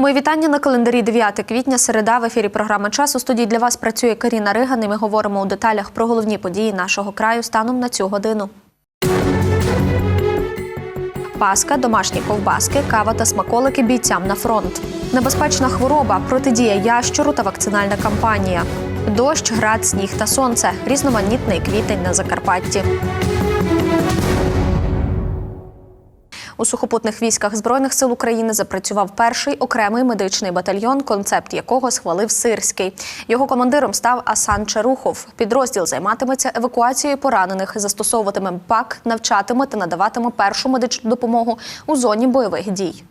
Мої вітання на календарі 9 квітня, середа в ефірі програми «Час». У студії для вас працює Каріна Риган і ми говоримо у деталях про головні події нашого краю станом на цю годину. Паска, домашні ковбаски, кава та смаколики бійцям на фронт. Небезпечна хвороба, протидія ящуру та вакцинальна кампанія. Дощ, град, сніг та сонце. Різноманітний квітень на Закарпатті. У сухопутних військах Збройних сил України запрацював перший окремий медичний батальйон, концепт якого схвалив Сирський. Його командиром став Асан Чарухов. Підрозділ займатиметься евакуацією поранених, застосовуватиме ПАК, навчатиме та надаватиме першу медичну допомогу у зоні бойових дій.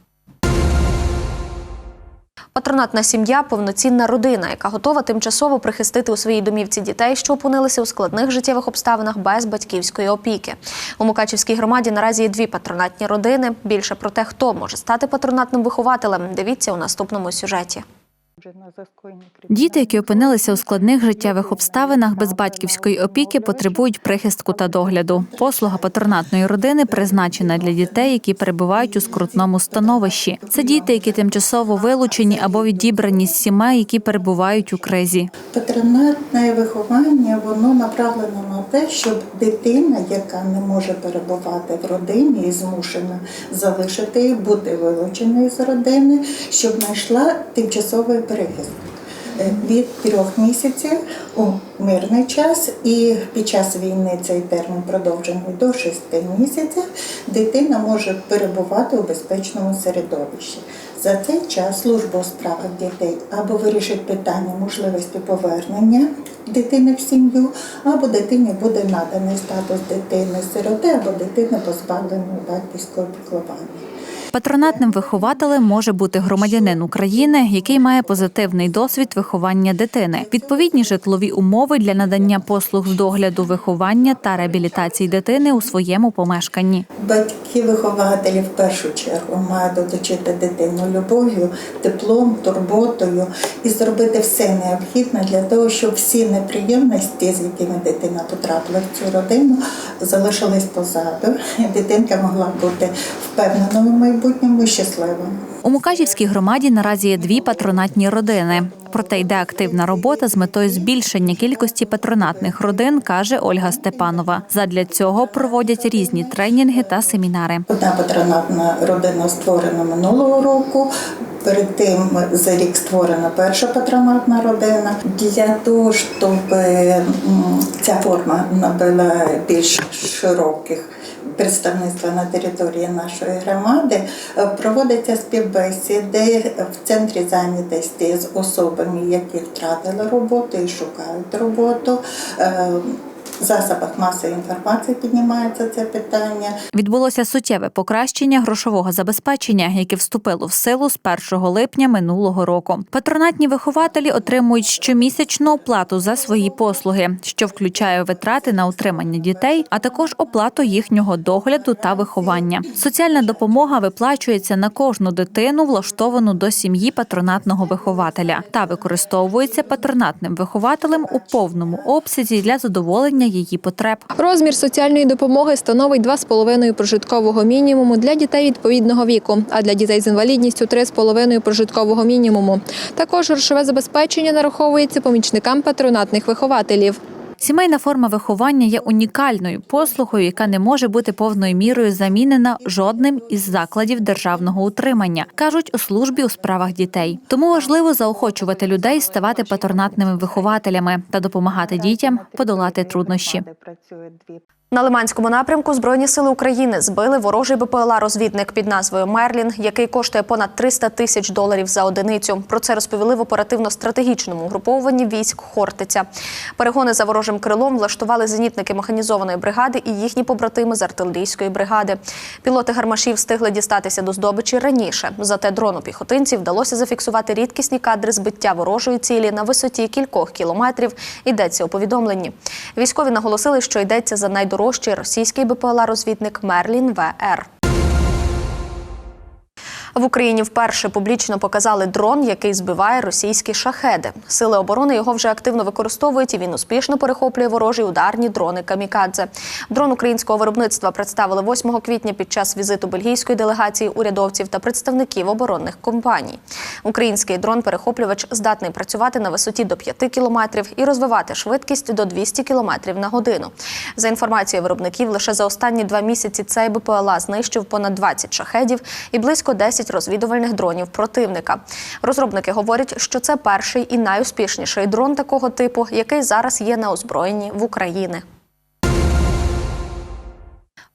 Патронатна сім'я повноцінна родина, яка готова тимчасово прихистити у своїй домівці дітей, що опинилися у складних життєвих обставинах без батьківської опіки. У Мукачівській громаді наразі є дві патронатні родини. Більше про те, хто може стати патронатним вихователем, дивіться у наступному сюжеті. Діти, які опинилися у складних життєвих обставинах без батьківської опіки, потребують прихистку та догляду. Послуга патронатної родини призначена для дітей, які перебувають у скрутному становищі. Це діти, які тимчасово вилучені або відібрані з сімей, які перебувають у кризі. Патронатне виховання воно направлено на те, щоб дитина, яка не може перебувати в родині і змушена залишити бути вилученою з родини, щоб знайшла тимчасовий перехист. Е, Від трьох місяців у мирний час і під час війни цей термін продовжений до шести місяців. Дитина може перебувати у безпечному середовищі. За цей час служба у справах дітей або вирішить питання можливості повернення дитини в сім'ю, або дитині буде наданий статус дитини-сироти або дитини позбавленої батьківського піклування. Патронатним вихователем може бути громадянин України, який має позитивний досвід виховання дитини, відповідні житлові умови для надання послуг з догляду виховання та реабілітації дитини у своєму помешканні. Батьки-вихователі в першу чергу мають оточити дитину любов'ю, теплом, турботою і зробити все необхідне для того, щоб всі неприємності, з якими дитина потрапила в цю родину, залишились позаду. Дитинка могла бути впевненою в майбутньому і щасливою. У Мукачівській громаді наразі є дві патронатні родини. Проте йде активна робота з метою збільшення кількості патронатних родин, каже Ольга Степанова. Задля цього проводять різні тренінги та семінари. Одна патронатна родина створена минулого року. Перед тим за рік створена перша патронатна родина. Для того, щоб ця форма набила більш широких представництва на території нашої громади, е, проводяться співбесіди в центрі зайнятості з особами, які втратили роботу і шукають роботу. Засобах масової інформації піднімається це питання. Відбулося суттєве покращення грошового забезпечення, яке вступило в силу з 1 липня минулого року. Патронатні вихователі отримують щомісячну оплату за свої послуги, що включає витрати на утримання дітей, а також оплату їхнього догляду та виховання. Соціальна допомога виплачується на кожну дитину, влаштовану до сім'ї патронатного вихователя, та використовується патронатним вихователем у повному обсязі для задоволення її потреб. Розмір соціальної допомоги становить 2,5 прожиткового мінімуму для дітей відповідного віку, а для дітей з інвалідністю 3,5 прожиткового мінімуму. Також грошове забезпечення нараховується помічникам патронатних вихователів. Сімейна форма виховання є унікальною послугою, яка не може бути повною мірою замінена жодним із закладів державного утримання, кажуть у службі у справах дітей. Тому важливо заохочувати людей ставати патронатними вихователями та допомагати дітям подолати труднощі. На Лиманському напрямку Збройні сили України збили ворожий БПЛА-розвідник під назвою Мерлін, який коштує понад 300 тисяч доларів за одиницю. Про це розповіли в оперативно-стратегічному угрупованні військ Хортиця. Перегони за ворожим крилом влаштували зенітники механізованої бригади і їхні побратими з артилерійської бригади. Пілоти гармашів встигли дістатися до здобичі раніше. Зате дрону піхотинців вдалося зафіксувати рідкісні кадри збиття ворожої цілі на висоті кількох кілометрів. Йдеться у повідомленні. Військові наголосили, що йдеться за найдорожчий російський БПЛА-розвідник Мерлін ВР. В Україні вперше публічно показали дрон, який збиває російські шахеди. Сили оборони його вже активно використовують, і він успішно перехоплює ворожі ударні дрони камікадзе. Дрон українського виробництва представили 8 квітня під час візиту бельгійської делегації урядовців та представників оборонних компаній. Український дрон-перехоплювач здатний працювати на висоті до 5 кілометрів і розвивати швидкість до 200 кілометрів на годину. За інформацією виробників, лише за останні два місяці цей БПЛА знищив понад 20 шахедів і близько 10 розвідувальних дронів противника. Розробники говорять, що це перший і найуспішніший дрон такого типу, який зараз є на озброєнні в Україні.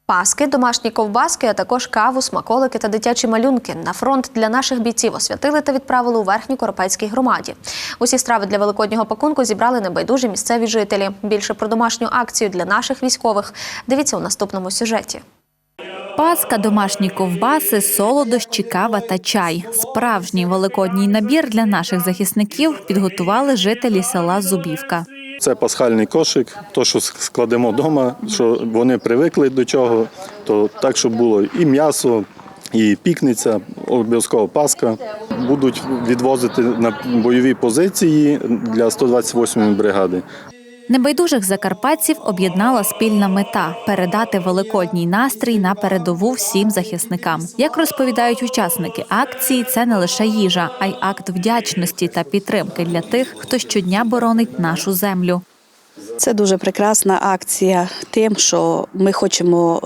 Паски, домашні ковбаски, а також каву, смаколики та дитячі малюнки на фронт для наших бійців освятили та відправили у верхній Коропецькій громаді. Усі страви для великоднього пакунку зібрали небайдужі місцеві жителі. Більше про домашню акцію для наших військових дивіться у наступному сюжеті. Паска, домашні ковбаси, солодощі, кава та чай. Справжній великодній набір для наших захисників підготували жителі села Зубівка. Це пасхальний кошик, то, що складемо вдома, що вони привикли до чого, то так, щоб було і м'ясо, і пікниця, обов'язково паска. Будуть відвозити на бойові позиції для 128-ї бригади. Небайдужих закарпатців об'єднала спільна мета передати великодній настрій на передову всім захисникам. Як розповідають учасники акції, це не лише їжа, а й акт вдячності та підтримки для тих, хто щодня боронить нашу землю. Це дуже прекрасна акція тим, що ми хочемо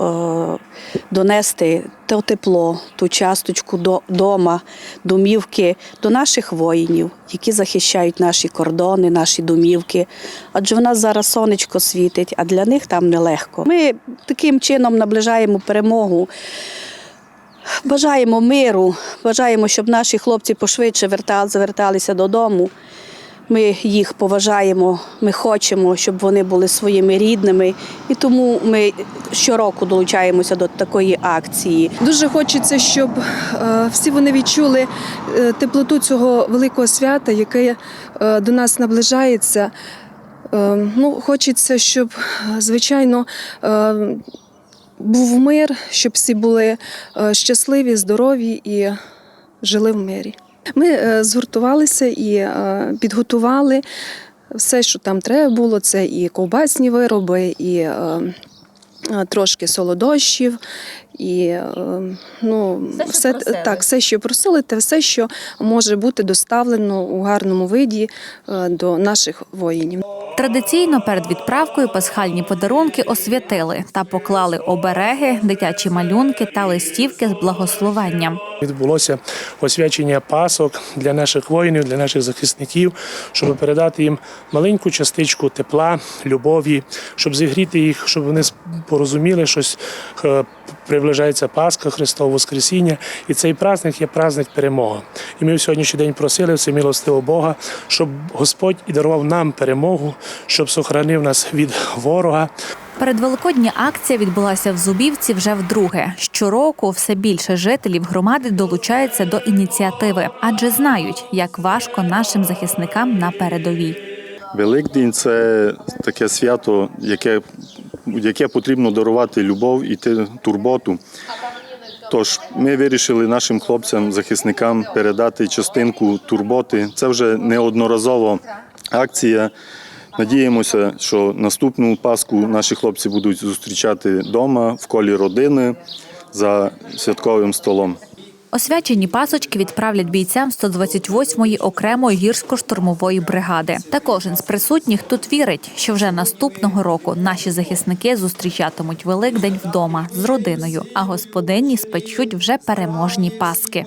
е, донести те тепло, ту часточку до дома, домівки до наших воїнів, які захищають наші кордони, наші домівки. Адже в нас зараз сонечко світить, а для них там нелегко. Ми таким чином наближаємо перемогу. Бажаємо миру, бажаємо, щоб наші хлопці пошвидше вертали, зверталися додому. Ми їх поважаємо, ми хочемо, щоб вони були своїми рідними, і тому ми щороку долучаємося до такої акції. Дуже хочеться, щоб е, всі вони відчули е, теплоту цього великого свята, яке е, до нас наближається. Ну, хочеться, щоб, звичайно, був мир, щоб всі були щасливі, здорові і жили в мирі. Ми е, згуртувалися і е, підготували все, що там треба було. Це і ковбасні вироби, і е, трошки солодощів, і е, ну, все, так, все, що просили, те все, що може бути доставлено у гарному виді е, до наших воїнів. Традиційно перед відправкою пасхальні подарунки освятили та поклали обереги, дитячі малюнки та листівки з благословенням. Відбулося освячення пасок для наших воїнів, для наших захисників, щоб передати їм маленьку частичку тепла, любові, щоб зігріти їх, щоб вони порозуміли щось. е, Приближається Пасха, Христове Воскресіння, і цей праздник є праздник перемоги. І ми в сьогоднішній день просили всемилостивого Бога, щоб Господь і дарував нам перемогу, щоб сохранив нас від ворога, Передвеликодня акція відбулася в Зубівці вже вдруге. Щороку все більше жителів громади долучаються до ініціативи, адже знають, як важко нашим захисникам на передовій. Великдень це таке свято, яке, яке потрібно дарувати любов і турботу. Тож ми вирішили нашим хлопцям, захисникам передати частинку турботи. Це вже неодноразова акція. Надіємося, що наступну Пасху наші хлопці будуть зустрічати вдома, в колі родини за святковим столом. Освячені пасочки відправлять бійцям 128-ї окремої гірсько-штурмової бригади. Та кожен з присутніх тут вірить, що вже наступного року наші захисники зустрічатимуть Великдень вдома з родиною, а господині спечуть вже переможні паски.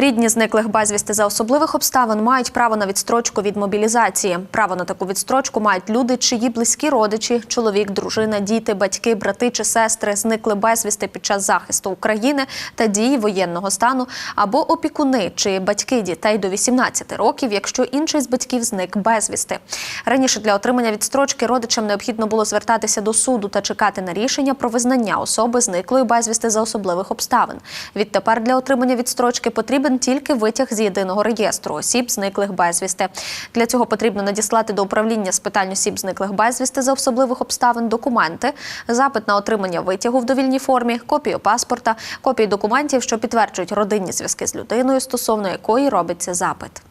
Рідні зниклих безвісти за особливих обставин мають право на відстрочку від мобілізації. Право на таку відстрочку мають люди, чиї близькі родичі, чоловік, дружина, діти, батьки, брати чи сестри зникли безвісти під час захисту України та дії воєнного стану, або опікуни, чи батьки дітей до 18 років, якщо інший з батьків зник безвісти. Раніше для отримання відстрочки родичам необхідно було звертатися до суду та чекати на рішення про визнання особи зниклої безвісти за особливих обставин. Відтепер для отримання відстрочки потрібен потрібен тільки витяг з єдиного реєстру осіб, зниклих безвісти. Для цього потрібно надіслати до управління з питань осіб, зниклих безвісти за особливих обставин документи, запит на отримання витягу в довільній формі, копію паспорта, копії документів, що підтверджують родинні зв'язки з людиною, стосовно якої робиться запит.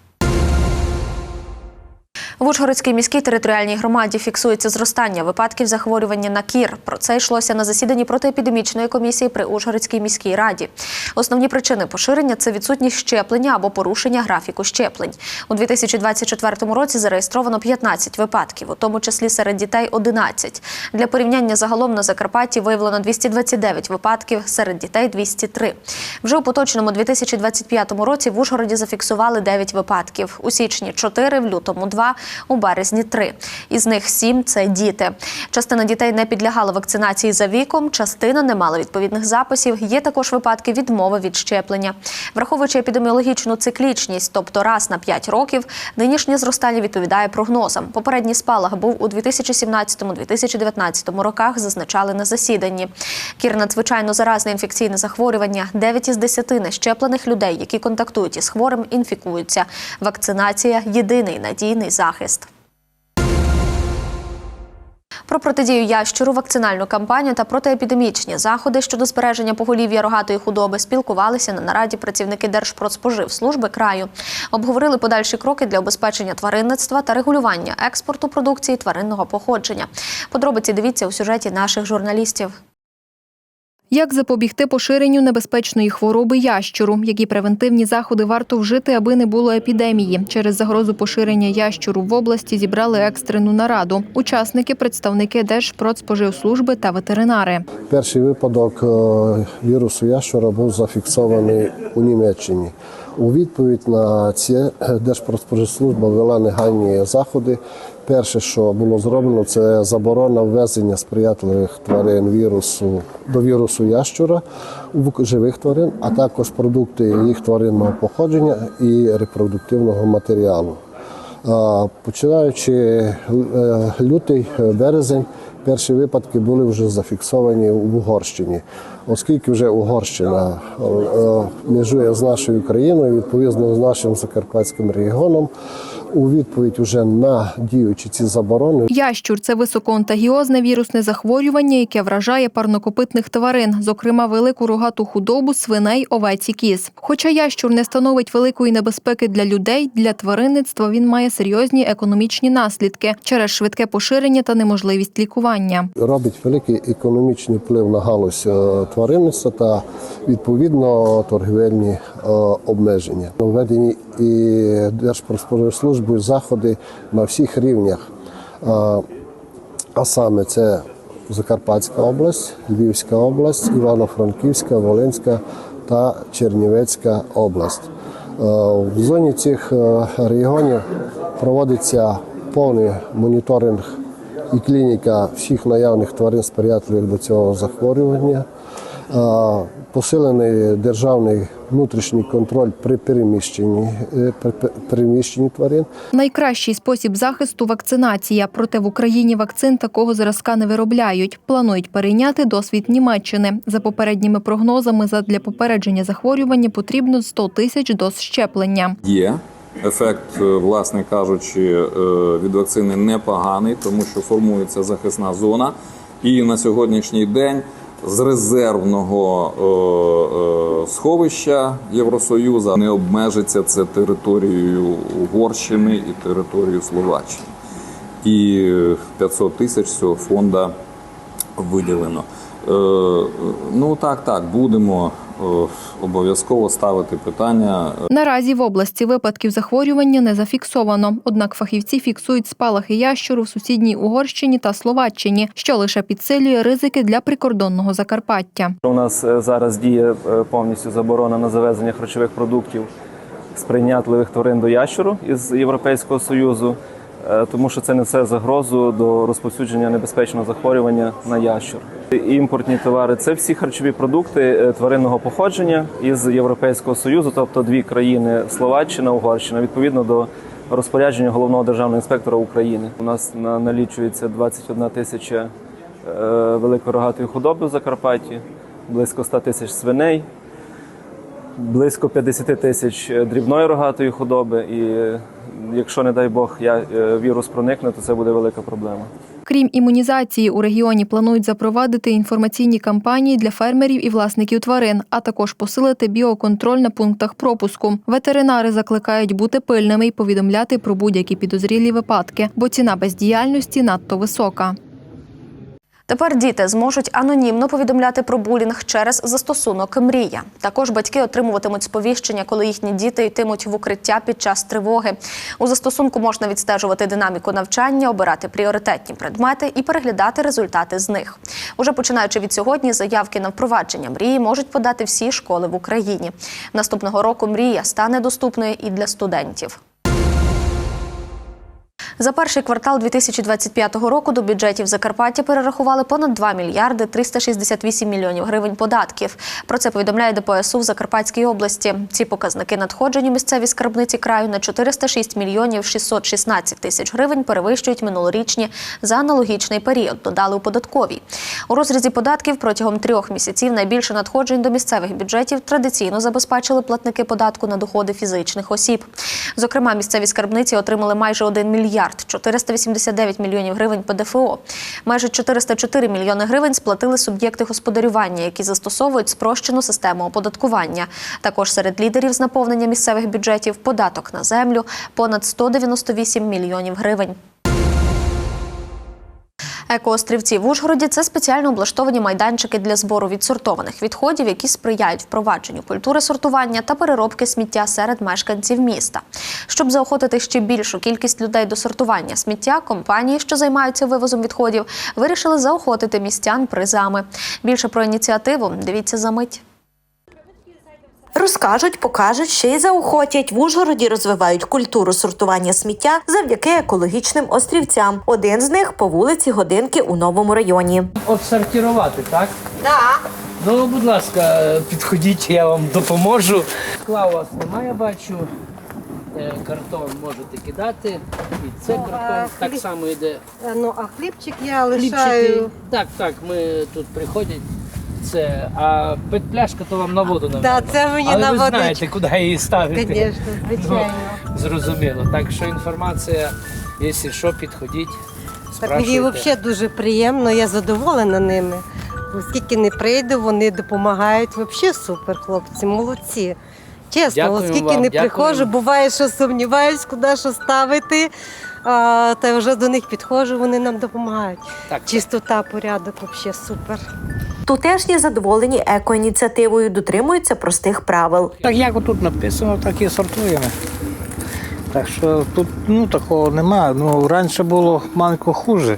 В Ужгородській міській територіальній громаді фіксується зростання випадків захворювання на кір. Про це йшлося на засіданні протиепідемічної комісії при Ужгородській міській раді. Основні причини поширення це відсутність щеплення або порушення графіку щеплень. У 2024 році зареєстровано 15 випадків, у тому числі серед дітей 11. Для порівняння загалом на Закарпатті виявлено 229 випадків, серед дітей 203. Вже у поточному 2025 році в Ужгороді зафіксували 9 випадків. У січні 4, в лютому 2, у березні 3. Із них 7 – це діти. Частина дітей не підлягала вакцинації за віком, частина не мала відповідних записів. Є також випадки відмови від щеплення. Враховуючи епідеміологічну циклічність, тобто раз на 5 років, нинішнє зростання відповідає прогнозам. Попередній спалах був у 2017-2019 роках, зазначали на засіданні. Кір надзвичайно заразне інфекційне захворювання. 9 із 10 нещеплених людей, які контактують із хворим, інфікуються. Вакцинація єдиний надійний захист. Про протидію ящуру, вакцинальну кампанію та протиепідемічні заходи щодо збереження поголів'я рогатої худоби спілкувалися на нараді працівники Держпродспоживслужби краю. Обговорили подальші кроки для обезпечення тваринництва та регулювання експорту продукції тваринного походження. Подробиці дивіться у сюжеті наших журналістів. Як запобігти поширенню небезпечної хвороби ящуру? Які превентивні заходи варто вжити, аби не було епідемії? Через загрозу поширення ящуру в області зібрали екстрену нараду. Учасники, представники Держпродспоживслужби та ветеринари. Перший випадок е, вірусу ящура був зафіксований у Німеччині. У відповідь на це Держпродспоживслужба ввела негайні заходи. Перше, що було зроблено, це заборона ввезення сприятливих тварин вірусу до вірусу ящура живих тварин, а також продукти їх тваринного походження і репродуктивного матеріалу. Починаючи е, лютий, е, березень, перші випадки були вже зафіксовані в Угорщині, оскільки вже Угорщина е, межує з нашою країною, відповідно з нашим закарпатським регіоном. У відповідь вже на діючі ці заборони Ящур це високоонтагіозне вірусне захворювання, яке вражає парнокопитних тварин, зокрема велику рогату худобу, свиней, овець і кіз. Хоча ящур не становить великої небезпеки для людей, для тваринництва він має серйозні економічні наслідки через швидке поширення та неможливість лікування. робить великий економічний вплив на галузь е, тваринництва та відповідно торгівельні е, обмеження. Введені і Держпродспоживслужбою заходи на всіх рівнях. А саме це Закарпатська область, Львівська область, Івано-Франківська, Волинська та Чернівецька область. В зоні цих е, регіонів проводиться повний моніторинг і клініка всіх наявних тварин сприятливих до цього захворювання. Посилений державний внутрішній контроль при переміщенні, е, при переміщенні тварин. Найкращий спосіб захисту вакцинація. Проте в Україні вакцин такого зразка не виробляють. Планують перейняти досвід Німеччини. За попередніми прогнозами, задля попередження захворювання потрібно 100 тисяч доз щеплення. Є ефект, е, власне кажучи, е, від вакцини непоганий, тому що формується захисна зона. І на сьогоднішній день з резервного е, е, сховища Євросоюзу не обмежиться це територією Угорщини і територією Словаччини. І 500 тисяч цього фонду виділено. Е, Ну так, так, будемо обов'язково ставити питання Наразі в області випадків захворювання не зафіксовано. Однак фахівці фіксують спалахи ящуру в сусідній Угорщині та Словаччині, що лише підсилює ризики для прикордонного Закарпаття. У нас е, зараз діє е, повністю заборона на завезення харчових продуктів з прийнятливих тварин до ящуру із Європейського Союзу, е, тому що це несе загрозу до розповсюдження небезпечного захворювання на ящур. Імпортні товари це всі харчові продукти е, тваринного походження із Європейського Союзу, тобто дві країни Словаччина, Угорщина, відповідно до розпорядження головного державного інспектора України. У нас на- налічується 21 тисяча е, великорогатої худоби в Закарпатті, близько 100 тисяч свиней. Близько 50 тисяч дрібної рогатої худоби. І е, якщо, не дай Бог, я, е, вірус проникне, то це буде велика проблема. Крім імунізації, у регіоні планують запровадити інформаційні кампанії для фермерів і власників тварин, а також посилити біоконтроль на пунктах пропуску. Ветеринари закликають бути пильними і повідомляти про будь-які підозрілі випадки, бо ціна бездіяльності надто висока. Тепер діти зможуть анонімно повідомляти про булінг через застосунок Мрія. Також батьки отримуватимуть сповіщення, коли їхні діти йтимуть в укриття під час тривоги. У застосунку можна відстежувати динаміку навчання, обирати пріоритетні предмети і переглядати результати з них. Уже починаючи від сьогодні, заявки на впровадження мрії можуть подати всі школи в Україні. Наступного року мрія стане доступною і для студентів. За перший квартал 2025 року до бюджетів Закарпаття перерахували понад 2 мільярди 368 мільйонів гривень податків. Про це повідомляє ДПСУ в Закарпатській області. Ці показники надходжень у місцеві скарбниці краю на 406 мільйонів 616 тисяч гривень перевищують минулорічні за аналогічний період. Додали у податковій. У розрізі податків протягом трьох місяців найбільше надходжень до місцевих бюджетів традиційно забезпечили платники податку на доходи фізичних осіб. Зокрема, місцеві скарбниці отримали майже 1 мільярд 489 мільйонів гривень ПДФО. Майже 404 мільйони гривень сплатили суб'єкти господарювання, які застосовують спрощену систему оподаткування. Також серед лідерів з наповнення місцевих бюджетів податок на землю понад 198 мільйонів гривень. Екоострівці в Ужгороді це спеціально облаштовані майданчики для збору відсортованих відходів, які сприяють впровадженню культури сортування та переробки сміття серед мешканців міста. Щоб заохотити ще більшу кількість людей до сортування сміття, компанії, що займаються вивозом відходів, вирішили заохотити містян призами. Більше про ініціативу дивіться за мить. Розкажуть, покажуть, ще й заохотять. В Ужгороді розвивають культуру сортування сміття завдяки екологічним острівцям. Один з них по вулиці Годинки у новому районі. Отсортувати, так? Так. Ну, будь ласка, підходіть, я вам допоможу. Скла у вас немає, бачу. Е, Картон можете кидати. І це картон так само йде. Ну, а хлібчик я Хлібчики. Так, так, ми тут приходять. Це, а пляшка то вам на воду навіть. Да, це мені Але на ви водичку. знаєте, куди її ставити. Звісно, звичайно. Ну, зрозуміло. Так що інформація, якщо що, підходіть, Так мені взагалі дуже приємно, я задоволена ними. Скільки не прийду, вони допомагають. Взагалі супер, хлопці, молодці. Чесно, Дякуємо оскільки вам, не дякуємо. приходжу, буває, що сумніваюсь, куди що ставити. А, та вже до них підходжу, вони нам допомагають. Так. Чистота, порядок, взагалі супер. Тутешні задоволені екоініціативою дотримуються простих правил. Так як тут написано, так і сортуємо. Так що тут ну, такого немає. Ну, раніше було манко хуже,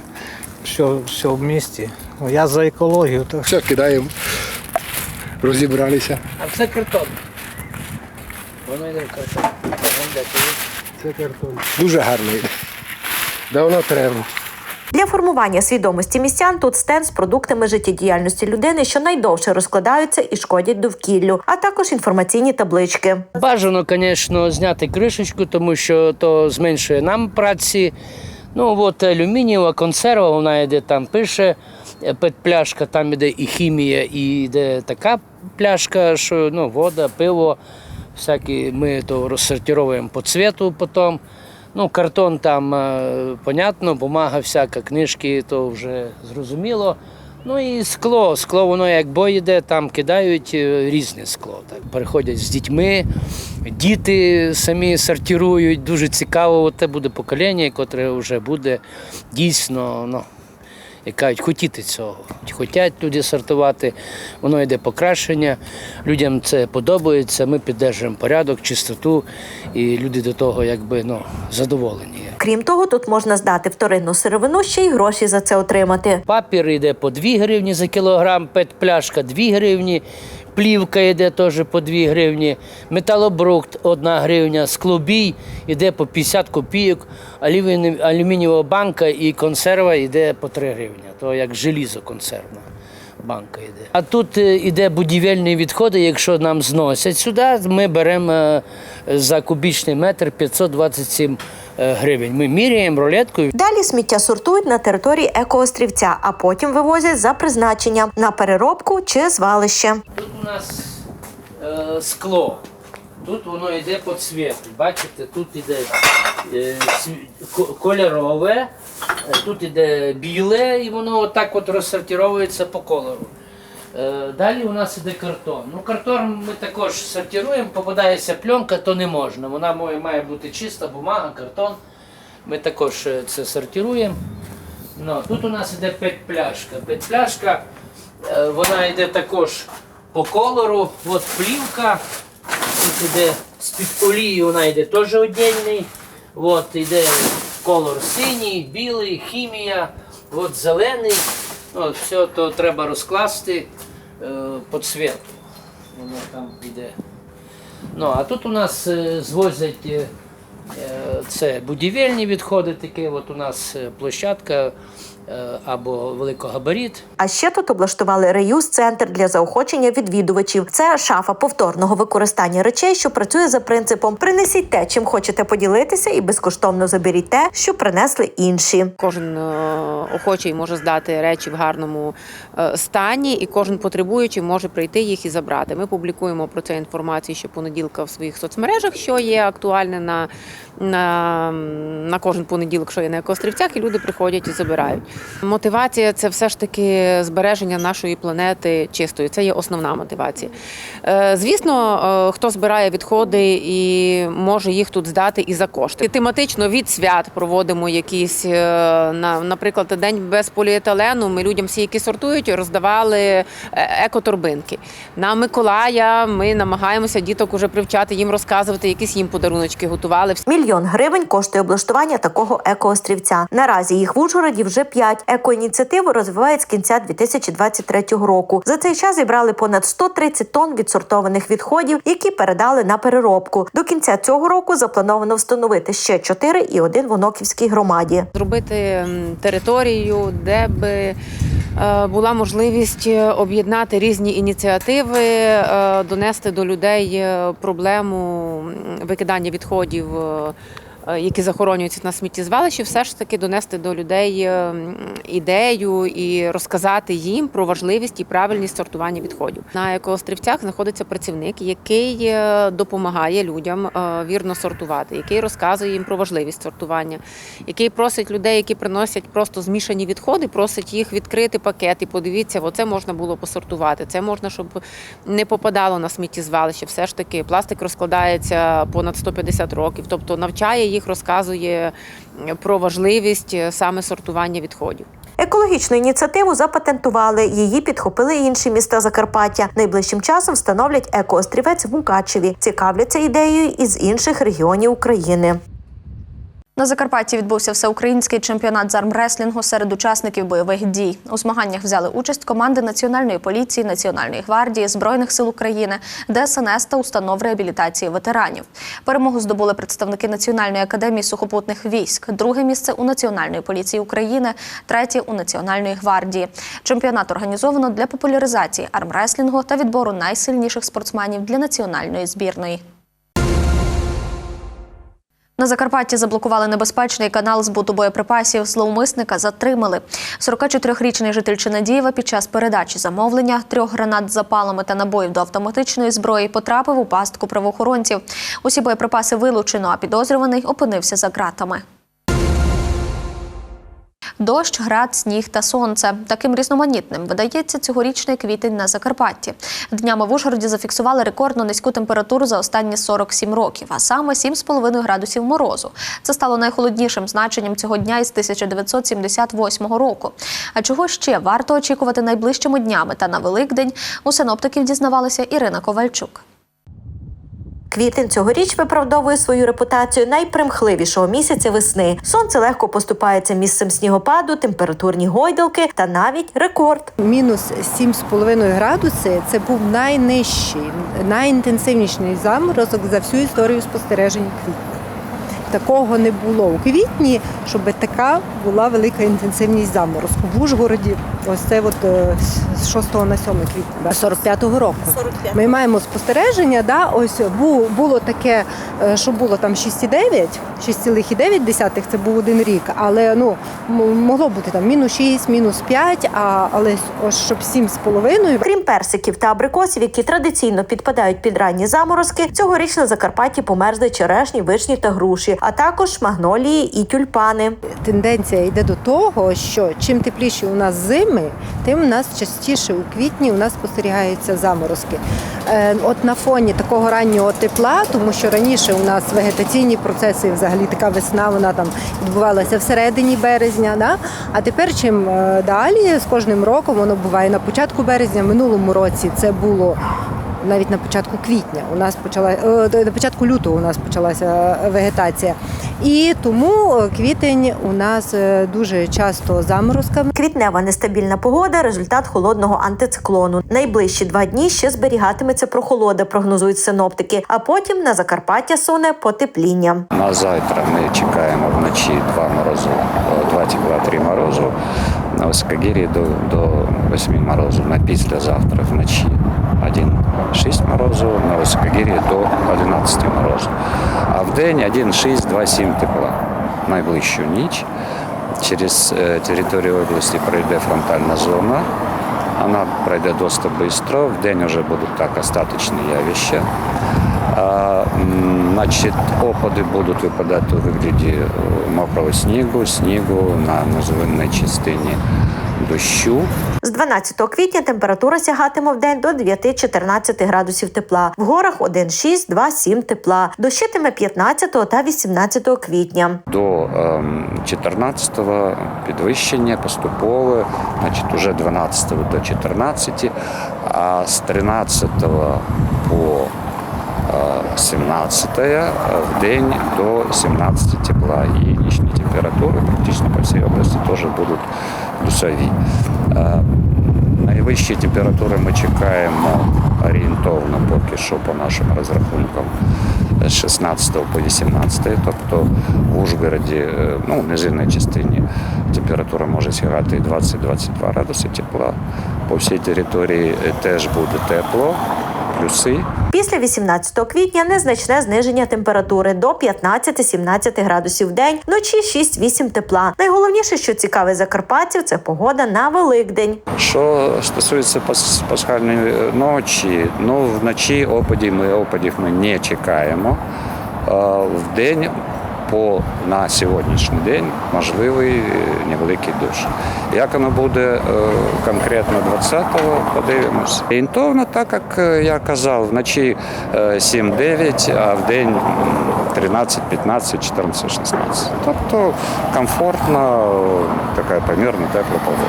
що, що в місті. Ну, Я за екологію. Так. Все, кидаємо, розібралися. А це картон. Воно йде в картон. Це картон. Дуже гарний. Давно треба. Для формування свідомості містян тут стенд з продуктами життєдіяльності людини, що найдовше розкладаються і шкодять довкіллю, а також інформаційні таблички. Бажано, звісно, зняти кришечку, тому що то зменшує нам праці. Ну от алюмінієва консерва, вона йде там, пише е, пляшка, там іде і хімія, і йде така пляшка, що ну, вода, пиво, всякі ми то розсортировуємо по цвету потім. Ну, картон там, е, понятно, бумага всяка, книжки, то вже зрозуміло. Ну і скло. Скло, воно як бой йде, там кидають е, різне скло. Так. Приходять з дітьми, діти самі сортирують. Дуже цікаво, те буде покоління, яке вже буде дійсно, ну, як кажуть, хотіти цього. Хотять люди сортувати, воно йде покращення. Людям це подобається. Ми піддержуємо порядок, чистоту, і люди до того якби ну, задоволені. Крім того, тут можна здати вторинну сировину, ще й гроші за це отримати. Папір йде по 2 гривні за кілограм, пет пляшка 2 гривні, плівка йде теж по 2 гривні, металобрухт 1 гривня, склобій йде по 50 копійок, алюмінієва банка і консерва йде по 3 гривні. То як желізо консервна. Банка йде. А тут е, іде будівельні відходи. Якщо нам зносять сюди, ми беремо е, за кубічний метр 527 е, гривень. Ми міряємо рулеткою. Далі сміття сортують на території екоострівця, а потім вивозять за призначенням на переробку чи звалище. Тут у нас е, скло. Тут воно йде по цвіту. Бачите, тут йде е, кольорове, е, тут йде біле, і воно отак от розсортировується по кольору. Е, Далі у нас іде картон. Ну, картон ми також сортируємо, попадається пленка, то не можна. Вона має, бути чиста бумага, картон. Ми також е, це сортируємо. Ну, тут у нас іде петпляшка. Петпляшка, е, вона йде також по кольору. От плівка. Тут іде з-під олії, вона йде теж одягний. От іде колор синій, білий, хімія, от зелений. От, все то треба розкласти е, по цвіту. Воно там йде. Ну, а тут у нас е, звозять е, е, це будівельні відходи, такі от у нас е, площадка або великогабарит. А ще тут облаштували реюз-центр для заохочення відвідувачів. Це шафа повторного використання речей, що працює за принципом принесіть те, чим хочете поділитися, і безкоштовно заберіть те, що принесли інші. Кожен е, охочий може здати речі в гарному е, стані, і кожен потребуючий може прийти їх і забрати. Ми публікуємо про це інформацію щопонеділка в своїх соцмережах, що є актуальне на, на, на кожен понеділок, що є на екострівцях, і люди приходять і забирають. Мотивація це все ж таки збереження нашої планети чистою. Це є основна мотивація. Е, Звісно, е, хто збирає відходи і може їх тут здати і за кошти. Тематично від свят проводимо якісь, е, на, наприклад, день без поліетилену. Ми людям всі, які сортують, роздавали екоторбинки. На Миколая ми намагаємося діток уже привчати їм розказувати, якісь їм подаруночки готували. Мільйон гривень коштує облаштування такого екоострівця. Наразі їх в Ужгороді вже п'ять. Екоініціативу розвивають з кінця 2023 року. За цей час зібрали понад 130 тонн відсортованих відходів, які передали на переробку. До кінця цього року заплановано встановити ще чотири і один в Оноківській громаді. зробити територію, де би е, була можливість е, об'єднати різні ініціативи, е, донести до людей проблему викидання відходів. Е, Які захоронюються на сміттєзвалищі, все ж таки донести до людей е, ідею і розказати їм про важливість і правильність сортування відходів. На екоострівцях знаходиться працівник, який е, допомагає людям вірно сортувати, який розказує їм про важливість сортування, який просить людей, які приносять просто змішані відходи, просить їх відкрити пакет і подивіться, оце можна було посортувати. Це можна, щоб не попадало на сміттєзвалище. Все ж таки, пластик розкладається понад 150 років, тобто навчає їх, розказує про важливість е, саме сортування відходів. Екологічну ініціативу запатентували. Її підхопили інші міста Закарпаття. Найближчим часом встановлять екоострівець в Мукачеві. Цікавляться ідеєю із інших регіонів України. На Закарпатті відбувся всеукраїнський чемпіонат з армреслінгу серед учасників бойових дій. У змаганнях взяли участь команди Національної поліції, Національної гвардії, Збройних сил України, ДСНС та установ реабілітації ветеранів. Перемогу здобули представники Національної академії сухопутних військ. Друге місце у Національної поліції України, третє у Національної гвардії. Чемпіонат організовано для популяризації армреслінгу та відбору найсильніших спортсменів для національної збірної. На Закарпатті заблокували небезпечний канал збуту боєприпасів. Зловмисника затримали. 44-річний житель Чинадієва під час передачі замовлення трьох гранат з запалами та набоїв до автоматичної зброї потрапив у пастку правоохоронців. Усі боєприпаси вилучено, а підозрюваний опинився за ґратами. Дощ, град, сніг та сонце. Таким різноманітним видається цьогорічний квітень на Закарпатті. Днями в Ужгороді зафіксували рекордно низьку температуру за останні 47 років, а саме 7,5 градусів морозу. Це стало найхолоднішим значенням цього дня із 1978 року. А чого ще варто очікувати найближчими днями та на Великдень? У синоптиків дізнавалася Ірина Ковальчук. Квітень цьогоріч виправдовує свою репутацію найпримхливішого місяця весни. Сонце легко поступається місцем снігопаду, температурні гойдалки та навіть рекорд. Мінус 7,5 градуси це був найнижчий, найінтенсивніший заморозок за всю історію спостережень квітня. Такого не було у квітні, щоб така була велика інтенсивність заморозку. В Ужгороді ось це от, е, з 6 на 7 квітня, 45-го року. Ми маємо спостереження, да, ось бу- було таке, е, що було там 6,9, 6,9 це був один рік, але ну, могло бути там мінус 6, мінус 5, а, але ось щоб 7,5. Крім персиків та абрикосів, які традиційно підпадають під ранні заморозки, цьогоріч на Закарпатті померзли черешні, вишні та груші, а також магнолії і тюльпани. Тенденція йде до того, що чим тепліші у нас зими, тим у нас частіше у квітні у нас спостерігаються заморозки. Е, От на фоні такого раннього тепла, тому що раніше у нас вегетаційні процеси, взагалі така весна, вона там відбувалася всередині березня. Да? А тепер чим е, далі, з кожним роком воно буває на початку березня. Минулому році це було навіть на початку квітня. У нас почала е, на початку лютого у нас почалася вегетація. І тому е, квітень у нас е, дуже часто заморозками. Квітнева нестабільна погода результат холодного антициклону. Найближчі два дні ще зберігатиметься прохолода, прогнозують синоптики. А потім на Закарпаття суне потепління. На завтра ми чекаємо вночі 2 морозу, 2-3 морозу. На Високогір'ї до, до 8 морозу. На післязавтра вночі 1-6 морозу, на Високогір'ї до 11 морозу. А в день 1-6-2-7 тепла. Найближчу ніч через е, територію області пройде фронтальна зона. Вона пройде досить швидко. В день вже будуть так остаточні явища. А, м, Значить, опади будуть випадати у вигляді е, мокрого снігу, снігу на низовинній частині дощу. З 12 квітня температура сягатиме в день до 9-14 градусів тепла. В горах 1,6, 2,7 тепла. Дощитиме 15 та 18 квітня. До ем, 14-го підвищення поступове, значить, уже 12 до 14, а з 13 по 17 в день до 17 тепла і нічні температури практично по всій області теж будуть плюсові. Е, Найвищі температури ми чекаємо орієнтовно поки що по нашим розрахункам з 16 по 18, тобто в Ужгороді, е, ну, в низинній частині температура може сягати 20-22 градуси тепла. По всій території е, теж буде тепло, плюси. Після 18 квітня незначне зниження температури до 15-17 градусів в день, вночі 6-8 тепла. Найголовніше, що цікаве закарпатців, це погода на Великдень. Що стосується пас- пасхальної е, ночі, ну вночі опадів ми опадів ми не чекаємо. В день по на сьогоднішній день можливий е, невеликий дощ. Як воно буде е, конкретно 20-го, подивимось. Орієнтовно, так як е, я казав, вночі е, 7-9, а в день м, 13, 15, 14, 16. Тобто комфортно, така помірна тепла погода.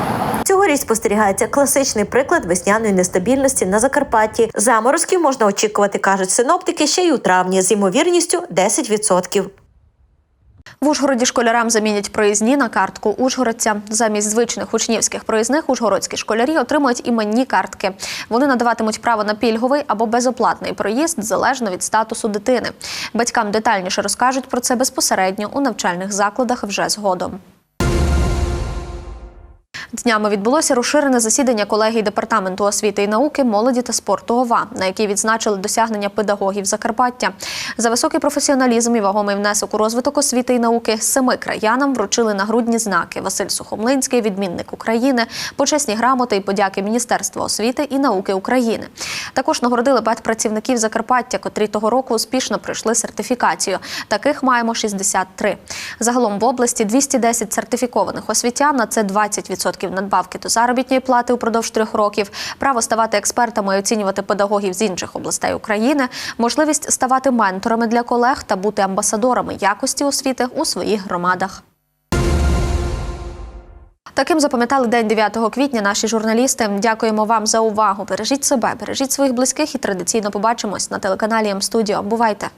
Цьогоріч спостерігається класичний приклад весняної нестабільності на Закарпатті. Заморозків можна очікувати, кажуть синоптики, ще й у травні з ймовірністю 10%. В Ужгороді школярам замінять проїзні на картку Ужгородця. Замість звичних учнівських проїзних ужгородські школярі отримують іменні картки. Вони надаватимуть право на пільговий або безоплатний проїзд залежно від статусу дитини. Батькам детальніше розкажуть про це безпосередньо у навчальних закладах вже згодом. Днями відбулося розширене засідання колегії департаменту освіти і науки, молоді та спорту ОВА, на якій відзначили досягнення педагогів Закарпаття. За високий професіоналізм і вагомий внесок у розвиток освіти і науки семи краянам вручили нагрудні знаки Василь Сухомлинський, відмінник України, почесні грамоти і подяки Міністерства освіти і науки України. Також нагородили педпрацівників Закарпаття, котрі того року успішно пройшли сертифікацію. Таких маємо 63. Загалом в області 210 сертифікованих освітян, а це 20% надбавки до заробітної плати упродовж трьох років, право ставати експертами і оцінювати педагогів з інших областей України, можливість ставати менторами для колег та бути амбасадорами якості освіти у своїх громадах. Таким запам'ятали день 9 квітня наші журналісти. Дякуємо вам за увагу. Бережіть себе, бережіть своїх близьких і традиційно побачимось на телеканалі М-студіо. Бувайте!